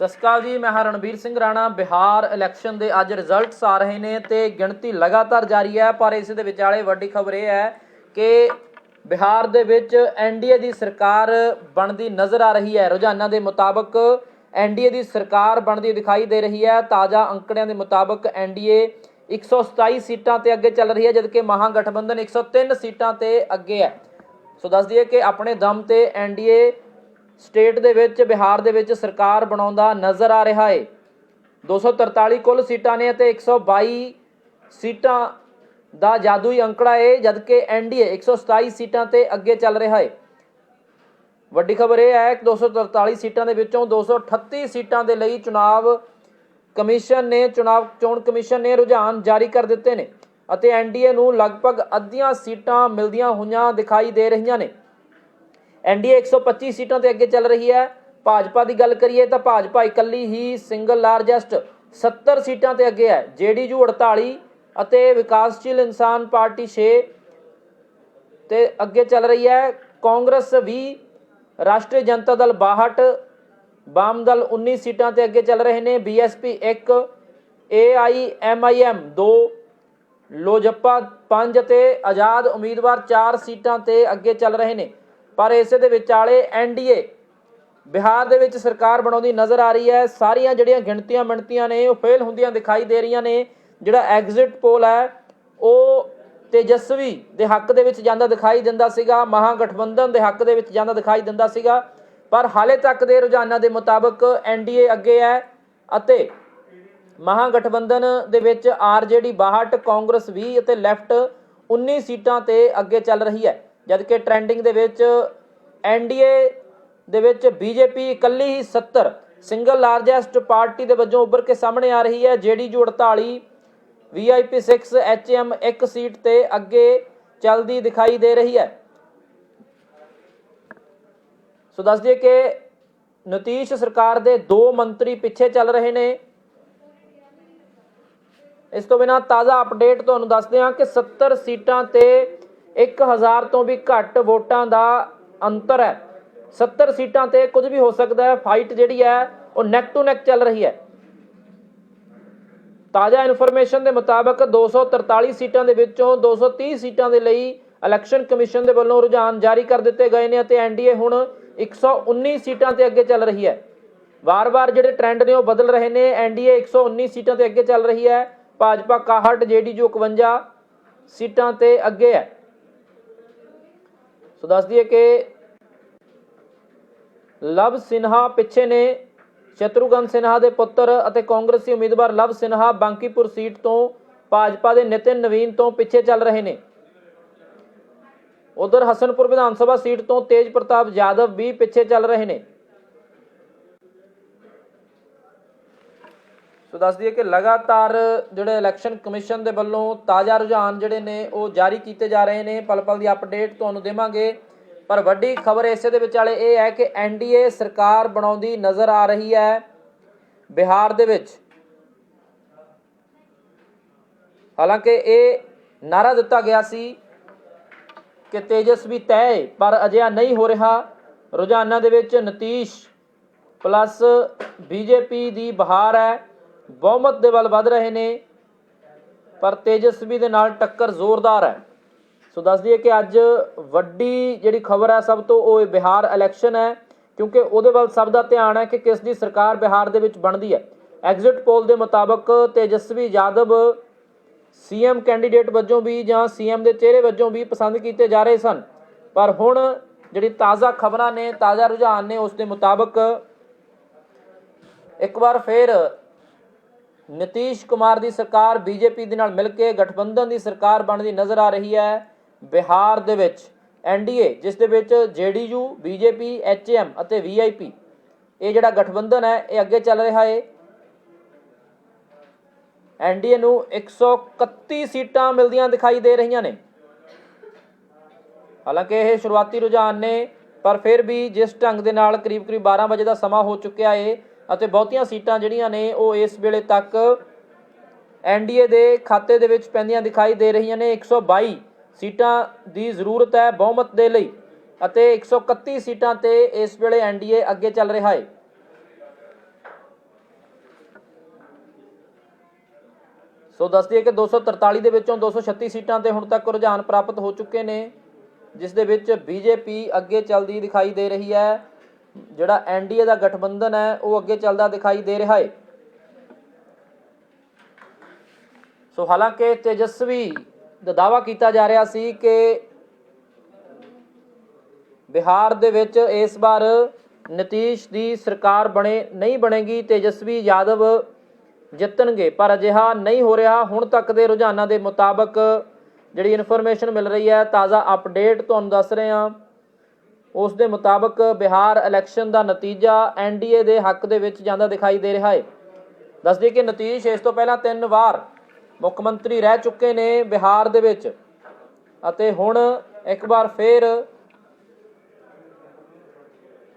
ਸਤਿ ਸ਼੍ਰੀ ਅਕਾਲ ਜੀ, ਮੈਂ ਹਾਂ ਰਣਬੀਰ ਸਿੰਘ ਰਾਣਾ। ਬਿਹਾਰ ਇਲੈਕਸ਼ਨ ਦੇ ਅੱਜ ਰਿਜ਼ਲਟਸ ਆ ਰਹੇ ਨੇ ਤੇ ਗਿਣਤੀ ਲਗਾਤਾਰ ਜਾਰੀ ਹੈ, ਪਰ ਇਸ ਦੇ ਵਿਚਾਲੇ ਵੱਡੀ ਖਬਰ ਇਹ ਹੈ ਕਿ ਬਿਹਾਰ ਦੇ ਵਿੱਚ ਐਨਡੀਏ ਦੀ ਸਰਕਾਰ ਬਣਦੀ ਨਜ਼ਰ ਆ ਰਹੀ ਹੈ। ਰੁਝਾਨਾਂ ਦੇ ਮੁਤਾਬਕ ਐਨਡੀਏ ਦੀ ਸਰਕਾਰ ਬਣਦੀ ਦਿਖਾਈ ਦੇ ਰਹੀ ਹੈ। ਤਾਜ਼ਾ ਅੰਕੜਿਆਂ ਦੇ ਮੁਤਾਬਕ ਐਨਡੀਏ 127 ਸੀਟਾਂ ਤੇ ਅੱਗੇ ਚੱਲ ਰਹੀ ਹੈ, ਜਦਕਿ ਮਹਾਗਠਬੰਧਨ 103 ਸੀਟਾਂ ਤੇ ਅੱਗੇ ਹੈ। ਸੋ ਦੱਸ ਦਈਏ ਕਿ ਆਪਣੇ ਦਮ ਤੇ ਐਨਡੀਏ ਸਟੇਟ ਦੇ ਵਿੱਚ, ਬਿਹਾਰ ਦੇ ਵਿੱਚ ਸਰਕਾਰ ਬਣਾਉਂਦਾ ਨਜ਼ਰ ਆ ਰਿਹਾ ਹੈ 243 ਕੁੱਲ ਸੀਟਾਂ ਨੇ ਅਤੇ 122 ਸੀਟਾਂ ਦਾ ਜਾਦੂਈ ਅੰਕੜਾ ਹੈ ਜਦਕਿ ਐਨਡੀਏ 127 ਸੀਟਾਂ ਤੇ ਅੱਗੇ ਚੱਲ ਰਿਹਾ ਹੈ ਵੱਡੀ ਖਬਰ ਇਹ ਹੈ ਕਿ 243 ਸੀਟਾਂ ਦੇ ਵਿੱਚੋਂ 238 ਸੀਟਾਂ ਦੇ ਲਈ ਚੁਣਾਵ ਕਮਿਸ਼ਨ ਨੇ, ਚੁਣਾਵ ਚੋਣ ਕਮਿਸ਼ਨ ਨੇ ਰੁਝਾਨ ਜਾਰੀ ਕਰ ਦਿੱਤੇ ਨੇ ਅਤੇ ਐਨਡੀਏ ਨੂੰ ਲਗਭਗ ਅੱਧੀਆਂ ਸੀਟਾਂ ਮਿਲਦੀਆਂ ਹੋਈਆਂ ਦਿਖਾਈ ਦੇ ਰਹੀਆਂ ਨੇ। ਐਨਡੀਏ 125 ਸੀਟਾਂ ਤੇ ਅੱਗੇ ਚੱਲ ਰਹੀ ਹੈ। ਭਾਜਪਾ ਦੀ ਗੱਲ ਕਰੀਏ ਤਾਂ ਭਾਜਪਾ ਇਕੱਲੀ ਹੀ ਸਿੰਗਲ ਲਾਰਜੈਸਟ 70 ਸੀਟਾਂ ਤੇ ਅੱਗੇ ਹੈ। ਜੇਡੀਯੂ 48 ਅਤੇ ਵਿਕਾਸਸ਼ੀਲ ਇਨਸਾਨ ਪਾਰਟੀ 6 ਤੇ ਅੱਗੇ ਚੱਲ ਰਹੀ ਹੈ। ਕਾਂਗਰਸ 20 ਰਾਸ਼ਟਰੀ ਜਨਤਾ ਦਲ 62 ਵਾਮ ਦਲ 19 ਸੀਟਾਂ ਤੇ ਅੱਗੇ ਚੱਲ ਰਹੇ ਨੇ। ਬੀਐਸਪੀ 1 ਏਆਈਐਮਆਈਐਮ 2 ਲੋਜਪਾ 5 ਅਤੇ ਆਜ਼ਾਦ ਉਮੀਦਵਾਰ 4 ਸੀਟਾਂ ਤੇ ਅੱਗੇ ਚੱਲ ਰਹੇ ਨੇ। ਪਰ ਇਸੇ ਦੇ ਵਿਚਾਲੇ ਐਨਡੀਏ ਬਿਹਾਰ ਦੇ ਵਿੱਚ ਸਰਕਾਰ ਬਣਾਉਂਦੀ ਨਜ਼ਰ ਆ ਰਹੀ ਹੈ। ਸਾਰੀਆਂ ਜਿਹੜੀਆਂ ਗਿਣਤੀਆਂ ਮਿਣਤੀਆਂ ਨੇ, ਉਹ ਫੇਲ ਹੁੰਦੀਆਂ ਦਿਖਾਈ ਦੇ ਰਹੀਆਂ ਨੇ। ਜਿਹੜਾ ਐਗਜ਼ਿਟ ਪੋਲ ਹੈ, ਉਹ ਤੇਜਸਵੀ ਦੇ ਹੱਕ ਦੇ ਵਿੱਚ ਜਾਂਦਾ ਦਿਖਾਈ ਦਿੰਦਾ ਸੀਗਾ। ਮਹਾਗਠਬੰਧਨ ਦੇ ਹੱਕ ਦੇ ਵਿੱਚ ਜਾਂਦਾ ਦਿਖਾਈ ਦਿੰਦਾ ਸੀਗਾ। ਪਰ ਹਾਲੇ ਤੱਕ ਦੇ ਰੁਝਾਨਾਂ ਦੇ ਮੁਤਾਬਕ ਐਨਡੀਏ ਅੱਗੇ ਹੈ ਅਤੇ ਮਹਾਗਠਬੰਧਨ ਦੇ ਵਿੱਚ ਆਰਜੇਡੀ 62 ਕਾਂਗਰਸ 20 ਅਤੇ ਲੈਫਟ 19 ਸੀਟਾਂ ਤੇ ਅੱਗੇ ਚੱਲ ਰਹੀ ਹੈ। ਜਦਕਿ ਟ੍ਰੈਂਡਿੰਗ ਦੇ ਵਿੱਚ ਐਨਡੀਏ ਦੇ ਵਿੱਚ ਬੀਜੇਪੀ ਇਕੱਲੀ ਹੀ 70 ਸਿੰਗਲ ਲਾਰਜੈਸਟ ਪਾਰਟੀ ਦੇ ਵਜੋਂ ਉੱਭਰ ਕੇ ਸਾਹਮਣੇ ਆ ਰਹੀ ਹੈ ਜੇਡੀਯੂ 48 ਵੀਆਈਪੀ 6 ਐਚਐਮ ਇੱਕ ਸੀਟ ਤੇ ਅੱਗੇ ਚੱਲਦੀ ਦਿਖਾਈ ਦੇ ਰਹੀ ਹੈ। ਸੋ ਦੱਸ ਦਈਏ ਕਿ ਨਤੀਸ਼ ਸਰਕਾਰ ਦੇ ਦੋ ਮੰਤਰੀ ਪਿੱਛੇ ਚੱਲ ਰਹੇ ਨੇ। ਇਸ ਤੋਂ ਬਿਨਾ ਤਾਜ਼ਾ ਅਪਡੇਟ ਤੁਹਾਨੂੰ ਦੱਸਦੇ ਹਾਂ ਕਿ 70 ਸੀਟਾਂ ਤੇ 1000 ਤੋਂ ਵੀ ਘੱਟ ਵੋਟਾਂ ਦਾ ਅੰਤਰ ਹੈ। 70 ਸੀਟਾਂ ਤੇ ਕੁਝ ਵੀ ਹੋ ਸਕਦਾ ਹੈ। ਫਾਈਟ ਜਿਹੜੀ ਹੈ, ਉਹ ਨੈਕ ਟੂ ਨੈਕ ਚੱਲ ਰਹੀ ਹੈ। ਤਾਜ਼ਾ ਇਨਫੋਰਮੇਸ਼ਨ ਦੇ ਮੁਤਾਬਕ 243 ਸੀਟਾਂ ਦੇ ਵਿੱਚੋਂ 230 ਸੀਟਾਂ ਦੇ ਲਈ ਇਲੈਕਸ਼ਨ ਕਮਿਸ਼ਨ ਦੇ ਵੱਲੋਂ ਰੁਝਾਨ ਜਾਰੀ ਕਰ ਦਿੱਤੇ ਗਏ ਨੇ ਅਤੇ ਐਨਡੀਏ ਹੁਣ 119 ਸੀਟਾਂ ਤੇ ਅੱਗੇ ਚੱਲ ਰਹੀ ਹੈ। ਵਾਰ-ਵਾਰ ਜਿਹੜੇ ਟ੍ਰੈਂਡ ਨੇ ਉਹ ਬਦਲ ਰਹੇ ਨੇ। ਐਨਡੀਏ 119 ਸੀਟਾਂ ਤੇ ਅੱਗੇ ਚੱਲ ਰਹੀ ਹੈ। ਭਾਜਪਾ 61 ਜੇਡੀਯੂ 51 ਸੀਟਾਂ ਤੇ ਅੱਗੇ ਹੈ। ਸੋ ਦੱਸ ਦਈਏ ਕਿ ਲਵ ਸਿਨਹਾ ਪਿੱਛੇ ਨੇ, ਸ਼ਤਰੂਗਨ ਸਿਨਹਾ ਦੇ ਪੁੱਤਰ ਅਤੇ ਕਾਂਗਰਸੀ ਉਮੀਦਵਾਰ ਲਵ ਸਿਨਹਾ ਬਾਂਕੀਪੁਰ ਸੀਟ ਤੋਂ ਭਾਜਪਾ ਦੇ ਨਿਤਿਨ ਨਵੀਨ ਤੋਂ ਪਿੱਛੇ ਚੱਲ ਰਹੇ ਨੇ। ਉਧਰ ਹਸਨਪੁਰ ਵਿਧਾਨ ਸਭਾ ਸੀਟ ਤੋਂ ਤੇਜ ਪ੍ਰਤਾਪ ਯਾਦਵ ਵੀ ਪਿੱਛੇ ਚੱਲ ਰਹੇ ਨੇ। ਸੋ ਦੱਸ ਦਈਏ ਕਿ ਲਗਾਤਾਰ ਜਿਹੜੇ ਇਲੈਕਸ਼ਨ ਕਮਿਸ਼ਨ ਦੇ ਵੱਲੋਂ ਤਾਜ਼ਾ ਰੁਝਾਨ ਜਿਹੜੇ ਨੇ ਉਹ ਜਾਰੀ ਕੀਤੇ ਜਾ ਰਹੇ ਨੇ, ਪਲ ਪਲ ਦੀ ਅਪਡੇਟ ਤੁਹਾਨੂੰ ਦੇਵਾਂਗੇ। ਪਰ ਵੱਡੀ ਖਬਰ ਇਸੇ ਦੇ ਵਿਚਾਲੇ ਇਹ ਹੈ ਕਿ ਐਨਡੀਏ ਸਰਕਾਰ ਬਣਾਉਂਦੀ ਨਜ਼ਰ ਆ ਰਹੀ ਹੈ ਬਿਹਾਰ ਦੇ ਵਿੱਚ। ਹਾਲਾਂਕਿ ਇਹ ਨਾਰਾ ਦਿੱਤਾ ਗਿਆ ਸੀ ਕਿ ਤੇਜਸਵੀ ਤੈਅ ਪਰ ਅਜਿਹਾ ਨਹੀਂ ਹੋ ਰਿਹਾ। ਰੁਝਾਨਾਂ ਦੇ ਵਿੱਚ ਨਤੀਸ਼ ਪਲੱਸ ਬੀਜੇਪੀ ਦੀ ਬਹਾਰ ਹੈ। ਬਹੁਮਤ ਦੇ ਵੱਲ ਵੱਧ ਰਹੇ ਨੇ, ਪਰ ਤੇਜਸਵੀ ਦੇ ਨਾਲ ਟੱਕਰ ਜ਼ੋਰਦਾਰ ਹੈ। ਸੋ ਦੱਸ ਦਈਏ ਕਿ ਅੱਜ ਵੱਡੀ ਜਿਹੜੀ ਖਬਰ ਹੈ, ਸਭ ਤੋਂ ਉਹ ਬਿਹਾਰ ਇਲੈਕਸ਼ਨ ਹੈ, ਕਿਉਂਕਿ ਉਹਦੇ ਵੱਲ ਸਭ ਦਾ ਧਿਆਨ ਹੈ ਕਿ ਕਿਸ ਦੀ ਸਰਕਾਰ ਬਿਹਾਰ ਦੇ ਵਿੱਚ ਬਣਦੀ ਹੈ। ਐਗਜ਼ਿਟ ਪੋਲ ਦੇ ਮੁਤਾਬਕ ਤੇਜਸਵੀ ਯਾਦਵ ਸੀਐਮ ਕੈਂਡੀਡੇਟ ਵਜੋਂ ਵੀ ਜਾਂ ਸੀਐਮ ਦੇ ਚਿਹਰੇ ਵਜੋਂ ਵੀ ਪਸੰਦ ਕੀਤੇ ਜਾ ਰਹੇ ਸਨ। ਪਰ ਹੁਣ ਜਿਹੜੀ ਤਾਜ਼ਾ ਖਬਰਾਂ ਨੇ, ਤਾਜ਼ਾ ਰੁਝਾਨ ਨੇ, ਉਸ ਦੇ ਮੁਤਾਬਕ ਇੱਕ ਵਾਰ ਫੇਰ ਨਤੀਸ਼ ਕੁਮਾਰ ਦੀ ਸਰਕਾਰ ਬੀਜੇਪੀ ਦੇ ਨਾਲ ਮਿਲ ਕੇ ਗਠਬੰਧਨ ਦੀ ਸਰਕਾਰ ਬਣਦੀ ਨਜ਼ਰ ਆ ਰਹੀ ਹੈ। ਬਿਹਾਰ ਦੇ ਵਿੱਚ ਐਨਡੀਏ ਜਿਸ ਦੇ ਵਿੱਚ ਜੇਡੀਯੂ ਬੀਜੇਪੀ ਐਚਐਮ ਅਤੇ ਵੀਆਈਪੀ ਇਹ ਜਿਹੜਾ ਗਠਬੰਧਨ ਹੈ, ਇਹ ਅੱਗੇ ਚੱਲ ਰਿਹਾ ਹੈ ਐਨਡੀਏ ਨੂੰ 131 ਸੀਟਾਂ ਮਿਲਦੀਆਂ ਦਿਖਾਈ ਦੇ ਰਹੀਆਂ ਨੇ। ਹਾਲਾਂਕਿ ਇਹ ਸ਼ੁਰੂਆਤੀ ਰੁਝਾਨ ਨੇ, ਪਰ ਫਿਰ ਵੀ ਜਿਸ ਢੰਗ ਦੇ ਨਾਲ ਕਰੀਬ-ਕਰੀਬ 12 ਵਜੇ ਦਾ ਸਮਾਂ ਹੋ ਚੁੱਕਿਆ ਏ ਅਤੇ ਬਹੁਤੀਆਂ ਸੀਟਾਂ ਜਿਹੜੀਆਂ ਨੇ ਉਹ ਇਸ ਵੇਲੇ ਤੱਕ ਐਨਡੀਏ ਦੇ ਖਾਤੇ ਦੇ ਵਿੱਚ ਪੈਂਦੀਆਂ ਦਿਖਾਈ ਦੇ ਰਹੀਆਂ ਨੇ। 122 ਸੀਟਾਂ ਦੀ ਜ਼ਰੂਰਤ ਹੈ ਬਹੁਮਤ ਦੇ ਲਈ ਅਤੇ 131 ਸੀਟਾਂ ਤੇ ਇਸ ਵੇਲੇ ਐਨਡੀਏ ਅੱਗੇ ਚੱਲ ਰਿਹਾ ਹੈ। ਸੋ ਦੱਸ ਦਈਏ ਕਿ 243 ਦੇ ਵਿੱਚੋਂ 236 ਸੀਟਾਂ ਤੇ ਹੁਣ ਤੱਕ ਰੁਝਾਨ ਪ੍ਰਾਪਤ ਹੋ ਚੁੱਕੇ ਨੇ, ਜਿਸ ਦੇ ਵਿੱਚ ਬੀਜੇਪੀ ਅੱਗੇ ਚੱਲਦੀ ਦਿਖਾਈ ਦੇ ਰਹੀ ਹੈ। ਜਿਹੜਾ ਐਨਡੀਏ ਦਾ ਗਠਬੰਧਨ ਹੈ, ਉਹ ਅੱਗੇ ਚੱਲਦਾ ਦਿਖਾਈ ਦੇ ਰਿਹਾ ਹੈ ਸੋ ਹਾਲਾਂਕਿ ਤੇਜਸਵੀ ਦਾ ਦਾਵਾ ਕੀਤਾ ਜਾ ਰਿਹਾ ਸੀ ਕਿ ਬਿਹਾਰ ਦੇ ਵਿੱਚ ਇਸ ਵਾਰ ਨਤੀਸ਼ ਦੀ ਸਰਕਾਰ ਬਣੇ, ਨਹੀਂ ਬਣੇਗੀ, ਤੇਜਸਵੀ ਯਾਦਵ ਜਿੱਤਣਗੇ। ਪਰ ਅਜਿਹਾ ਨਹੀਂ ਹੋ ਰਿਹਾ। ਹੁਣ ਤੱਕ ਦੇ ਰੁਝਾਨਾਂ ਦੇ ਮੁਤਾਬਕ ਜਿਹੜੀ ਇਨਫੋਰਮੇਸ਼ਨ ਮਿਲ ਰਹੀ ਹੈ, ਤਾਜ਼ਾ ਅਪਡੇਟ ਤੁਹਾਨੂੰ ਦੱਸ ਰਹੇ ਹਾਂ। ਉਸ ਦੇ ਮੁਤਾਬਕ ਬਿਹਾਰ ਇਲੈਕਸ਼ਨ ਦਾ ਨਤੀਜਾ ਐਨਡੀਏ ਦੇ ਹੱਕ ਦੇ ਵਿੱਚ ਜਾਂਦਾ ਦਿਖਾਈ ਦੇ ਰਿਹਾ ਹੈ। ਦੱਸਦੇ ਕਿ ਨਤੀਸ਼ ਇਸ ਤੋਂ ਪਹਿਲਾਂ ਤਿੰਨ ਵਾਰ ਮੁੱਖ ਮੰਤਰੀ ਰਹਿ ਚੁੱਕੇ ਨੇ ਬਿਹਾਰ ਦੇ ਵਿੱਚ ਅਤੇ ਹੁਣ ਇੱਕ ਵਾਰ ਫੇਰ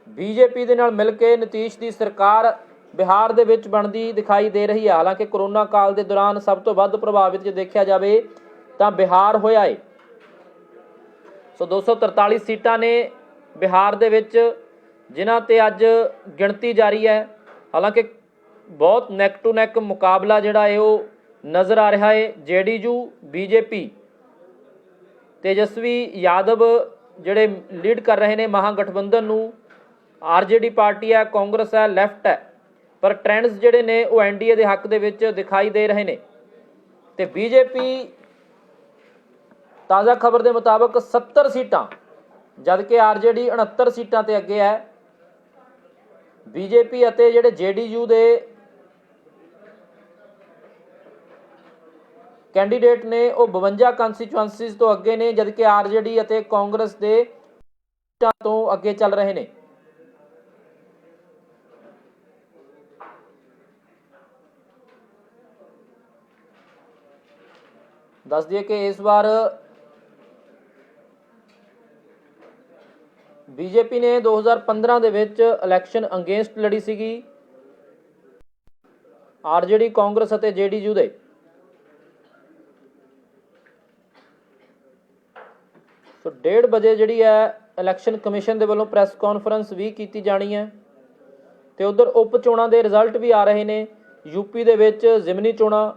ਬੀਜੇਪੀ ਦੇ ਨਾਲ ਮਿਲ ਕੇ ਨਤੀਸ਼ ਦੀ ਸਰਕਾਰ ਬਿਹਾਰ ਦੇ ਵਿੱਚ ਬਣਦੀ ਦਿਖਾਈ ਦੇ ਰਹੀ ਹੈ। ਹਾਲਾਂਕਿ ਕਰੋਨਾ ਕਾਲ ਦੇ ਦੌਰਾਨ ਸਭ ਤੋਂ ਵੱਧ ਪ੍ਰਭਾਵਿਤ ਜੇ ਦੇਖਿਆ ਜਾਵੇ ਤਾਂ ਬਿਹਾਰ ਹੋਇਆ ਹੈ। ਸੋ 243 ਸੀਟਾਂ ਨੇ ਬਿਹਾਰ ਦੇ ਵਿੱਚ ਜਿਨ੍ਹਾਂ ਤੇ ਅੱਜ ਗਿਣਤੀ ਜਾਰੀ ਹੈ, ਹਾਲਾਂਕਿ ਬਹੁਤ ਨੈਕ ਟੂ ਨੈਕ ਮੁਕਾਬਲਾ ਜਿਹੜਾ ਹੈ ਉਹ ਨਜ਼ਰ ਆ ਰਿਹਾ ਹੈ, ਜੇਡੀਯੂ, ਬੀਜੇਪੀ ਤੇਜਸਵੀ ਯਾਦਵ ਜਿਹੜੇ ਲੀਡ ਕਰ ਰਹੇ ਨੇ ਮਹਾਗਠਬੰਧਨ ਨੂੰ। ਆਰਜੇਡੀ ਪਾਰਟੀ ਹੈ, ਕਾਂਗਰਸ ਹੈ ਲੈਫਟ ਹੈ, ਪਰ ਟ੍ਰੈਂਡਸ ਜਿਹੜੇ ਨੇ ਉਹ ਐਨਡੀਏ ਦੇ ਹੱਕ ਦੇ ਵਿੱਚ ਦਿਖਾਈ ਦੇ ਰਹੇ ਨੇ। ਤੇ ਬੀਜੇਪੀ ਤਾਜ਼ਾ ਖਬਰ ਦੇ ਮੁਤਾਬਕ 70 ਸੀਟਾਂ ਜਦ ਕਿ ਆਰਜੇਡੀ 69 ਸੀਟਾਂ ਤੇ ਅੱਗੇ ਹੈ। ਬੀਜੇਪੀ ਅਤੇ ਜਿਹੜੇ ਜੇਡੀਯੂ ਦੇ ਕੈਂਡੀਡੇਟ ਨੇ, ਉਹ 52 ਕੰਸਟੀਚੁਐਂਸੀਜ਼ ਤੋਂ ਅੱਗੇ ਨੇ, ਜਦ ਕਿ ਆਰਜੇਡੀ ਅਤੇ ਕਾਂਗਰਸ ਦੇ ਸੀਟਾਂ ਤੋਂ ਅੱਗੇ ਚੱਲ ਰਹੇ ਨੇ। ਦੱਸ ਦਈਏ ਕਿ ਇਸ ਵਾਰ ਬੀਜੇਪੀ ਨੇ 2015 ਦੇ ਵਿੱਚ ਇਲੈਕਸ਼ਨ ਅਗੇਂਸਟ ਲੜੀ ਸੀਗੀ। ਆਰਜੇਡੀ ਕਾਂਗਰਸ ਅਤੇ ਜੇਡੀਯੂ ਦੇ। ਸੋ 1:30 ਵਜੇ ਜਿਹੜੀ ਹੈ ਇਲੈਕਸ਼ਨ ਕਮਿਸ਼ਨ ਦੇ ਵੱਲੋਂ ਪ੍ਰੈਸ ਕਾਨਫਰੰਸ ਵੀ ਕੀਤੀ ਜਾਣੀ ਹੈ। ਤੇ ਉਧਰ ਉਪ ਚੋਣਾਂ ਦੇ ਰਿਜ਼ਲਟ ਵੀ ਆ ਰਹੇ ਨੇ। ਯੂਪੀ ਦੇ ਵਿੱਚ ਜ਼ਿਮਨੀ ਚੋਣਾਂ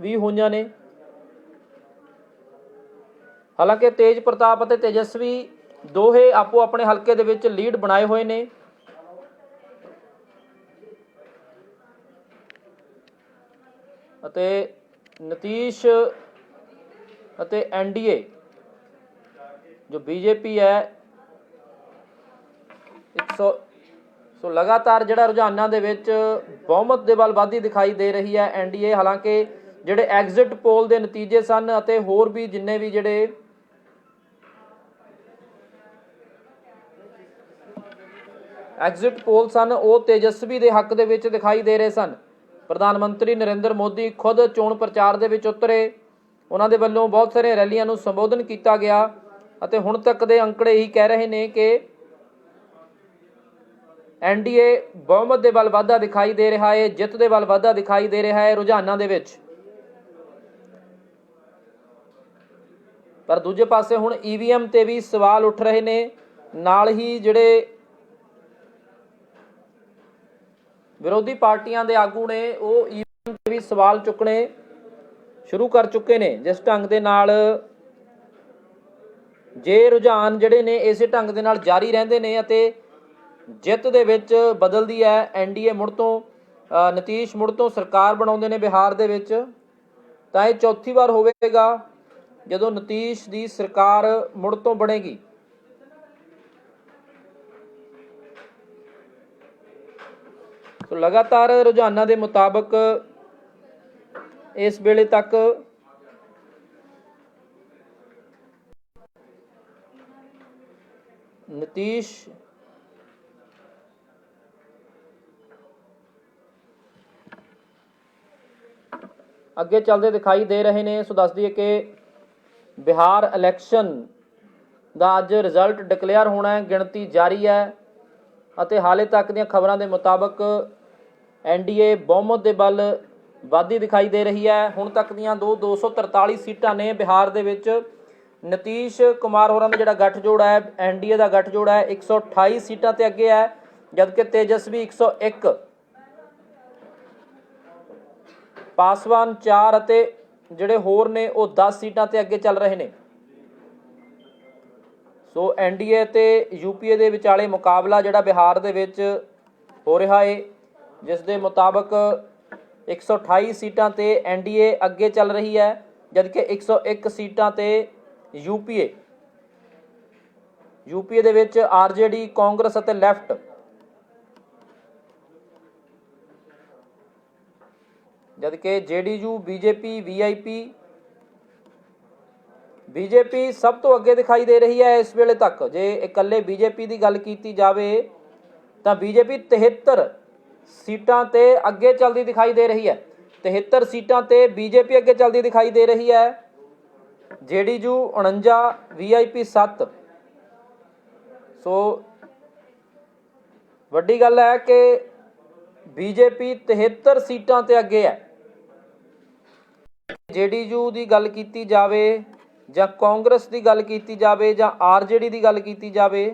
ਵੀ ਹੋਈਆਂ ਨੇ। ਹਾਲਾਂਕਿ ਤੇਜ ਪ੍ਰਤਾਪ ਅਤੇ ਤੇਜਸਵੀ ਦੋਹੇ ਆਪੋ ਆਪਣੇ ਹਲਕੇ ਦੇ ਵਿੱਚ ਲੀਡ ਬਣਾਏ ਹੋਏ ਨੇ। ਅਤੇ ਨਤੀਸ਼ ਅਤੇ ਐਨਡੀਏ, ਜੋ ਬੀਜੇਪੀ ਹੈ 100 ਸੋ ਲਗਾਤਾਰ ਜਿਹੜਾ ਰੁਝਾਨਾਂ ਦੇ ਵਿੱਚ ਬਹੁਮਤ ਦੇ ਵੱਲ ਵਾਧੀ ਦਿਖਾਈ ਦੇ ਰਹੀ ਹੈ ਐਨਡੀਏ, ਹਾਲਾਂਕਿ ਜਿਹੜੇ ਐਗਜ਼ਿਟ ਪੋਲ ਦੇ ਨਤੀਜੇ ਸਨ ਅਤੇ ਹੋਰ ਵੀ ਜਿੰਨੇ ਵੀ ਜਿਹੜੇ ਐਗਜ਼ਿਟ ਪੋਲ ਸਨ। ਉਹ ਤੇਜਸਵੀ ਦੇ ਹੱਕ ਦੇ ਵਿੱਚ ਦਿਖਾਈ ਦੇ ਰਹੇ ਸਨ। ਪ੍ਰਧਾਨ ਮੰਤਰੀ ਨਰਿੰਦਰ ਮੋਦੀ ਖੁਦ ਚੋਣ ਪ੍ਰਚਾਰ ਦੇ ਵਿੱਚ ਉਤਰੇ। ਉਹਨਾਂ ਦੇ ਵੱਲੋਂ ਬਹੁਤ ਸਾਰੇ ਰੈਲੀਆਂ ਨੂੰ ਸੰਬੋਧਨ ਕੀਤਾ ਗਿਆ ਅਤੇ ਹੁਣ ਤੱਕ ਦੇ ਅੰਕੜੇ ਹੀ ਕਹਿ ਰਹੇ ਨੇ ਕਿ ਐਨਡੀਏ ਬਹੁਮਤ ਦੇ ਵੱਲ ਵਾਧਾ ਦਿਖਾਈ ਦੇ ਰਿਹਾ ਹੈ, ਜਿੱਤ ਦੇ ਵੱਲ ਵਾਧਾ ਦਿਖਾਈ ਦੇ ਰਿਹਾ ਹੈ ਰੁਝਾਨਾਂ ਦੇ ਵਿੱਚ। ਪਰ ਦੂਜੇ ਪਾਸੇ ਹੁਣ ਈਵੀਐਮ ਤੇ ਵੀ ਸਵਾਲ ਉੱਠ ਰਹੇ ਨੇ। ਨਾਲ ਹੀ ਜਿਹੜੇ ਵਿਰੋਧੀ ਪਾਰਟੀਆਂ ਦੇ ਆਗੂ ਨੇ ਉਹ ਈਵੀਐਮ ਤੇ ਵੀ ਸਵਾਲ ਚੁੱਕਣੇ ਸ਼ੁਰੂ ਕਰ ਚੁੱਕੇ ਨੇ, ਜਿਸ ਢੰਗ ਦੇ ਨਾਲ ਜੇ ਰੁਝਾਨ ਜਿਹੜੇ ਨੇ ਇਸੇ ਢੰਗ ਦੇ ਨਾਲ ਜਾਰੀ ਰਹਿੰਦੇ ਨੇ ਅਤੇ ਜਿੱਤ ਦੇ ਵਿੱਚ ਬਦਲਦੀ ਹੈ ਐਨਡੀਏ ਮੁੜ ਤੋਂ ਨਤੀਸ਼ ਮੁੜ ਤੋਂ ਸਰਕਾਰ ਬਣਾਉਂਦੇ ਨੇ ਬਿਹਾਰ ਦੇ ਵਿੱਚ, ਤਾਂ ਇਹ ਚੌਥੀ ਵਾਰ ਹੋਵੇਗਾ ਜਦੋਂ ਨਤੀਸ਼ ਦੀ ਸਰਕਾਰ ਮੁੜ ਤੋਂ ਬਣੇਗੀ। ਸੋ ਲਗਾਤਾਰ ਰੁਝਾਨਾਂ ਦੇ ਮੁਤਾਬਕ ਇਸ ਵੇਲੇ ਤੱਕ ਨਤੀਸ਼ ਅੱਗੇ ਚੱਲਦੇ ਦਿਖਾਈ ਦੇ ਰਹੇ ਨੇ। ਸੋ ਦੱਸ ਦਈਏ ਕਿ ਬਿਹਾਰ ਇਲੈਕਸ਼ਨ ਦਾ ਅੱਜ ਰਿਜ਼ਲਟ ਡਿਕਲੇਅਰ ਹੋਣਾ ਹੈ, ਗਿਣਤੀ ਜਾਰੀ ਹੈ ਅਤੇ ਹਾਲੇ ਤੱਕ ਦੀਆਂ ਖਬਰਾਂ ਦੇ ਮੁਤਾਬਕ ਐਨਡੀਏ ਬਹੁਮਤ ਦੇ ਬਲ ਵਾਧੀ ਦਿਖਾਈ ਦੇ ਰਹੀ ਹੈ। ਹੁਣ ਤੱਕ ਦੀਆਂ ਦੋ 243 ਸੀਟਾਂ ਨੇ ਬਿਹਾਰ ਦੇ ਵਿੱਚ। ਨਤੀਸ਼ ਕੁਮਾਰ ਹੋਰਾਂ ਦਾ ਜਿਹੜਾ ਗੱਠਜੋੜ ਹੈ ਐਨਡੀਏ ਦਾ ਗੱਠਜੋੜ ਹੈ 128 ਸੀਟਾਂ ਤੇ ਅੱਗੇ ਹੈ, ਜਦਕਿ ਤੇਜਸਵੀ 101 ਪਾਸਵਾਨ 4 ਅਤੇ ਜਿਹੜੇ ਹੋਰ ਨੇ, ਉਹ 10 ਸੀਟਾਂ ਤੇ ਅੱਗੇ ਚੱਲ ਰਹੇ ਨੇ। ਸੋ ਐਨਡੀਏ ਤੇ ਯੂਪੀਏ ਦੇ ਵਿਚਾਲੇ ਮੁਕਾਬਲਾ ਜਿਹੜਾ ਬਿਹਾਰ ਦੇ ਵਿੱਚ ਹੋ ਰਿਹਾ ਏ। ਜਿਸ ਦੇ ਮੁਤਾਬਕ 128 ਸੀਟਾਂ ਤੇ ਐਨਡੀਏ ਅੱਗੇ ਚੱਲ ਰਹੀ ਹੈ, ਜਦਕਿ 101 ਸੀਟਾਂ ਤੇ ਯੂਪੀਏ ਯੂਪੀਏ ਦੇ ਵਿੱਚ ਆਰਜੇਡੀ ਕਾਂਗਰਸ ਅਤੇ ਲੈਫਟ। ਜਦਕਿ ਜੇਡੀਯੂ ਬੀਜੇਪੀ ਵੀਆਈਪੀ ਬੀਜੇਪੀ ਸਭ ਤੋਂ ਅੱਗੇ ਦਿਖਾਈ ਦੇ ਰਹੀ ਹੈ ਇਸ ਵੇਲੇ ਤੱਕ। ਜੇ ਇਕੱਲੇ ਬੀਜੇਪੀ ਦੀ ਗੱਲ ਕੀਤੀ ਜਾਵੇ, ਤਾਂ ਬੀਜੇਪੀ 73 ਸੀਟਾਂ ਤੇ ਅੱਗੇ ਚੱਲਦੀ ਦਿਖਾਈ ਦੇ ਰਹੀ ਹੈ। 73 ਸੀਟਾਂ ਤੇ ਬੀਜੇਪੀ ਅੱਗੇ ਚੱਲਦੀ ਦਿਖਾਈ ਦੇ ਰਹੀ ਹੈ। ਜੇਡੀਯੂ 49 ਵੀਆਈਪੀ 7 ਸੋ ਵੱਡੀ ਗੱਲ ਹੈ ਕਿ ਬੀਜੇਪੀ 73 ਸੀਟਾਂ ਤੇ ਅੱਗੇ ਹੈ। ਜੇਡੀਯੂ ਦੀ ਗੱਲ ਕੀਤੀ ਜਾਵੇ ਜਾਂ ਕਾਂਗਰਸ ਦੀ ਗੱਲ ਕੀਤੀ ਜਾਵੇ ਜਾਂ ਆਰਜੇਡੀ ਦੀ ਗੱਲ ਕੀਤੀ ਜਾਵੇ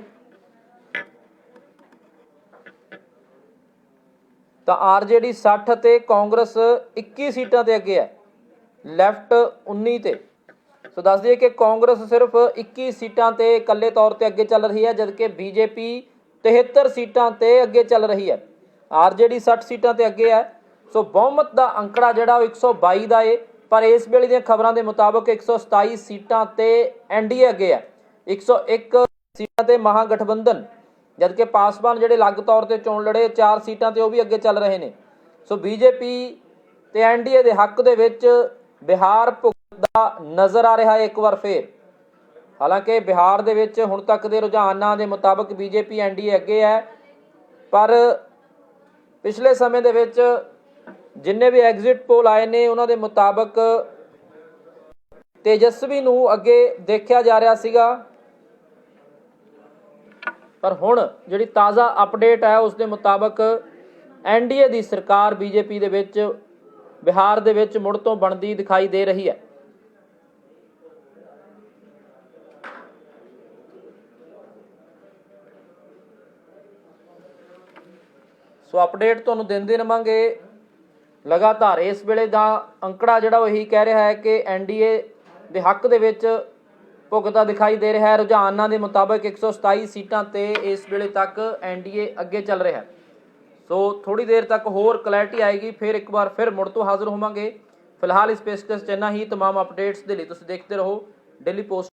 ਤਾਂ ਆਰਜੇਡੀ 60 ਤੇ ਕਾਂਗਰਸ 21 ਸੀਟਾਂ ਤੇ ਅੱਗੇ ਹੈ, ਲੈਫਟ 19 ਤੇ। ਸੋ ਦੱਸ ਦਈਏ ਕਿ ਕਾਂਗਰਸ ਸਿਰਫ 21 ਸੀਟਾਂ ਤੇ ਇਕੱਲੇ ਤੌਰ ਤੇ ਅੱਗੇ ਚੱਲ ਰਹੀ ਹੈ, ਜਦਕਿ ਬੀਜੇਪੀ 73 ਸੀਟਾਂ ਤੇ ਅੱਗੇ ਚੱਲ ਰਹੀ ਹੈ। ਆਰਜੇਡੀ 60 ਸੀਟਾਂ ਤੇ ਅੱਗੇ ਹੈ। ਸੋ ਬਹੁਮਤ ਦਾ ਅੰਕੜਾ ਜਿਹੜਾ ਉਹ 122 ਦਾ ਏ, ਪਰ ਇਸ ਵੇਲੇ ਦੀਆਂ ਖਬਰਾਂ ਦੇ ਮੁਤਾਬਕ 127 ਸੀਟਾਂ ਤੇ ਐਨਡੀਏ ਅੱਗੇ ਹੈ। 101 ਸੀਟਾਂ ਤੇ ਮਹਾਗਠਬੰਧਨ ਜਦਕਿ ਪਾਸਵਾਨ ਜਿਹੜੇ ਅਲੱਗ ਤੌਰ ਤੇ ਚੋਣ ਲੜੇ, ਚਾਰ ਸੀਟਾਂ ਤੇ ਉਹ ਵੀ ਅੱਗੇ ਚੱਲ ਰਹੇ ਨੇ। ਸੋ ਬੀਜੇਪੀ ਤੇ ਐਨਡੀਏ ਦੇ ਹੱਕ ਦੇ ਵਿੱਚ ਬਿਹਾਰ ਭੁਗਤਦਾ ਨਜ਼ਰ ਆ ਰਿਹਾ ਹੈ ਇੱਕ ਵਾਰ ਫੇਰ। ਹਾਲਾਂਕਿ ਬਿਹਾਰ ਦੇ ਵਿੱਚ ਹੁਣ ਤੱਕ ਦੇ ਰੁਝਾਨਾਂ ਦੇ ਮੁਤਾਬਕ ਬੀਜੇਪੀ, ਐਨਡੀਏ ਅੱਗੇ ਹੈ। ਪਰ ਪਿਛਲੇ ਸਮੇਂ ਦੇ ਵਿੱਚ ਜਿੰਨੇ ਵੀ ਐਗਜ਼ਿਟ ਪੋਲ ਆਏ ਨੇ, ਉਹਨਾਂ ਦੇ ਮੁਤਾਬਕ ਤੇਜਸਵੀ ਨੂੰ ਅੱਗੇ ਦੇਖਿਆ ਜਾ ਰਿਹਾ ਸੀਗਾ। ਪਰ ਹੁਣ ਜਿਹੜੀ ਤਾਜ਼ਾ ਅਪਡੇਟ ਹੈ, ਉਸ ਦੇ ਮੁਤਾਬਕ ਐਨਡੀਏ ਦੀ ਸਰਕਾਰ ਬੀਜੇਪੀ ਦੇ ਵਿੱਚ, ਬਿਹਾਰ ਦੇ ਵਿੱਚ ਮੁੜ ਤੋਂ ਬਣਦੀ ਦਿਖਾਈ ਦੇ ਰਹੀ ਹੈ। ਸੋ ਅਪਡੇਟ ਤੁਹਾਨੂੰ ਦਿੰਦੇ ਰਵਾਂਗੇ। ਲਗਾਤਾਰ ਇਸ ਵੇਲੇ ਦਾ ਅੰਕੜਾ ਜਿਹੜਾ ਉਹ ਇਹੀ ਕਹਿ ਰਿਹਾ ਹੈ ਕਿ ਐਨਡੀਏ ਦੇ ਹੱਕ ਦੇ ਵਿੱਚ ਭੁਗਤਾ ਦਿਖਾਈ ਦੇ ਰਿਹਾ ਹੈ ਰੁਝਾਨਾਂ ਦੇ ਮੁਤਾਬਕ 127 ਸੀਟਾਂ ਤੇ ਇਸ ਵੇਲੇ ਤੱਕ ਐਨਡੀਏ ਅੱਗੇ ਚੱਲ ਰਿਹਾ ਹੈ ਸੋ ਥੋੜੀ ਦੇਰ ਤੱਕ ਹੋਰ ਕਲੈਰਿਟੀ ਆਏਗੀ ਫਿਰ ਇੱਕ ਵਾਰ ਫਿਰ ਮੁੜ ਤੋਂ ਹਾਜ਼ਰ ਹੋਵਾਂਗੇ ਫਿਲਹਾਲ ਇਸ ਪੇਸ਼ਕਸ਼ 'ਚ ਇੰਨਾ ਹੀ तमाम ਅਪਡੇਟਸ ਦੇ ਲਈ ਤੁਸੀਂ ਦੇਖਦੇ ਰਹੋ ਡੇਲੀ ਪੋਸਟ